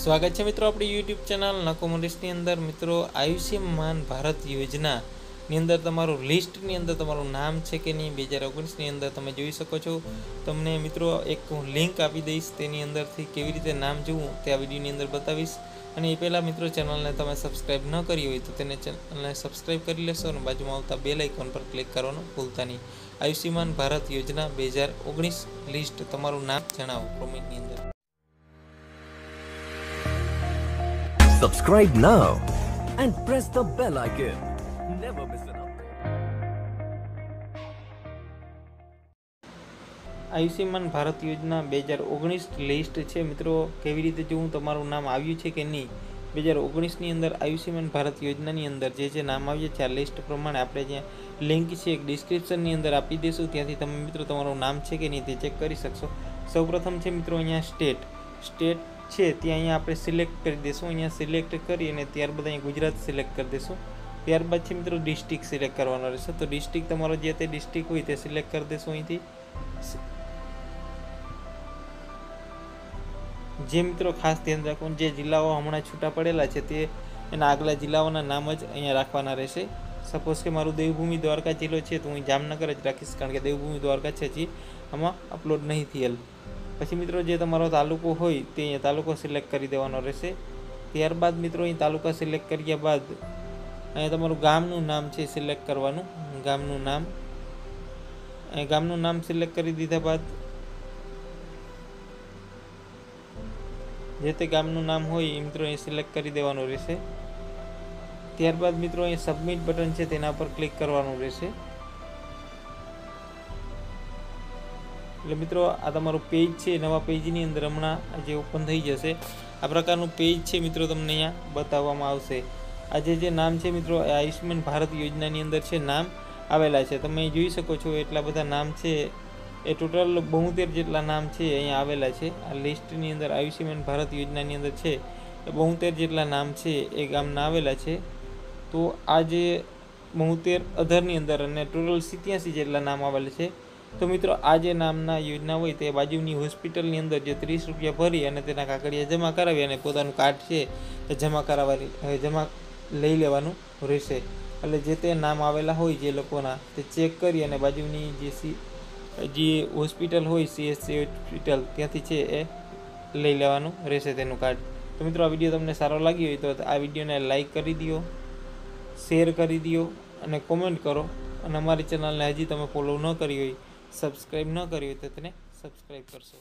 સ્વાગત છે મિત્રો આપણી યુટ્યુબ ચેનલ નકોમોડિસની અંદર. મિત્રો, આયુષ્યમાન ભારત યોજનાની અંદર તમારું લિસ્ટની અંદર તમારું નામ છે કે નહીં, બે હજાર ઓગણીસની અંદર તમે જોઈ શકો છો. તમને મિત્રો એક હું લિંક આપી દઈશ, તેની અંદરથી કેવી રીતે નામ જોવું તે આ વિડીયોની અંદર બતાવીશ. અને એ પહેલાં મિત્રો ચેનલને તમે સબસ્ક્રાઈબ ન કરી હોય તો તેને ચેનલને સબસ્ક્રાઈબ કરી લેશો અને બાજુમાં આવતા બે લાઇકોન પર ક્લિક કરવાનું ભૂલતા નહીં. આયુષ્યમાન ભારત યોજના બે હજાર ઓગણીસ લિસ્ટ તમારું નામ જણાવો કોમેન્ટની અંદર. Subscribe now. And press the bell icon. Never miss an update. Ayushman Bharat યોજના બે હજાર ઓગણીસ લિસ્ટ છે. મિત્રો કેવી રીતે જોવું? તમારું નામ આવ્યું છે કે નહીં? બે હજાર ઓગણીસની અંદર આયુષ્યમાન ભારત યોજનાની અંદર જે જે નામ આવ્યું છે આ લિસ્ટ પ્રમાણે આપણે જ્યાં લિંક છે એક ડિસ્ક્રિપ્શનની અંદર આપી દઈશું. ત્યાંથી તમે મિત્રો તમારું નામ છે કે નહીં તે ચેક કરી શકશો. સૌપ્રથમ છે મિત્રો અહીંયા સ્ટેટ. સ્ટેટ છે ત્યાં અહીંયા આપણે સિલેક્ટ કરી દઈશું. અહીંયા સિલેક્ટ કરી અને ત્યારબાદ અહીંયા ગુજરાત સિલેક્ટ કરી દઈશું. ત્યારબાદ છે મિત્રો ડિસ્ટ્રિક્ટ સિલેક્ટ કરવાનો રહેશે. તો ડિસ્ટ્રિક્ટ તમારો જે તે ડિસ્ટ્રિક્ટ હોય તે સિલેક્ટ કરી દઈશું અહીંથી. જે મિત્રો ખાસ ધ્યાન રાખવાનું, જે જિલ્લાઓ હમણાં છૂટા પડેલા છે તે એના આગલા જિલ્લાઓના નામ જ અહીંયા રાખવાના રહેશે. સપોઝ કે મારું દેવભૂમિ દ્વારકા જિલ્લો છે, તો હું જામનગર જ રાખીશ, કારણ કે દેવભૂમિ દ્વારકા છે હજી આમાં અપલોડ નહીં થયેલ. પછી મિત્રો જે તમારો તાલુકો હોય તે અહીંયા તાલુકો સિલેક્ટ કરી દેવાનો રહેશે. ત્યારબાદ મિત્રો અહીં તાલુકા સિલેક્ટ કર્યા બાદ અહીંયા તમારું ગામનું નામ છે સિલેક્ટ કરવાનું. ગામનું નામ. અહીં ગામનું નામ સિલેક્ટ કરી દીધા બાદ જે તે ગામનું નામ હોય એ મિત્રો અહીં સિલેક્ટ કરી દેવાનું રહેશે. ત્યારબાદ મિત્રો અહીં સબમિટ બટન છે તેના પર ક્લિક કરવાનું રહેશે. એટલે મિત્રો, આ તમારું પેજ છે, નવા પેજની અંદર હમણાં જે ઓપન થઈ જશે. આ પ્રકારનું પેજ છે મિત્રો તમને અહીંયા બતાવવામાં આવશે. આજે જે નામ છે મિત્રો આયુષ્યમાન ભારત યોજનાની અંદર છે નામ આવેલા છે. તમે જોઈ શકો છો એટલા બધા નામ છે. એ ટોટલ બોતેર જેટલા નામ છે અહીંયા આવેલા છે. આ લિસ્ટની અંદર આયુષ્યમાન ભારત યોજનાની અંદર છે એ બોતેર જેટલા નામ છે એ ગામના આવેલા છે. તો આજે બહુતેર અધરની અંદર અને ટોટલ સિત્યાસી જેટલા નામ આવેલા છે. તો મિત્રો, આ જે નામના યોજના હોય તે બાજુની હોસ્પિટલની અંદર જે ત્રીસ રૂપિયા ભરી અને તેના કાગળિયા જમા કરાવી અને પોતાનું કાર્ડ છે તે જમા કરાવવાની જમા લઈ લેવાનું રહેશે. એટલે જે તે નામ આવેલા હોય જે લોકોના તે ચેક કરી અને બાજુની જે સી, જે હોસ્પિટલ હોય સીએસસી હોસ્પિટલ ત્યાંથી છે એ લઈ લેવાનું રહેશે તેનું કાર્ડ. તો મિત્રો, આ વીડિયો તમને સારો લાગ્યો હોય તો આ વિડીયોને લાઈક કરી દો શેર કરી દો અને કોમેન્ટ કરો. અને અમારી ચેનલને હજી તમે ફોલો ન કરી હોય સબસ્ક્રાઈબ ન કરી હોય તો તેને સબસ્ક્રાઈબ કરશો.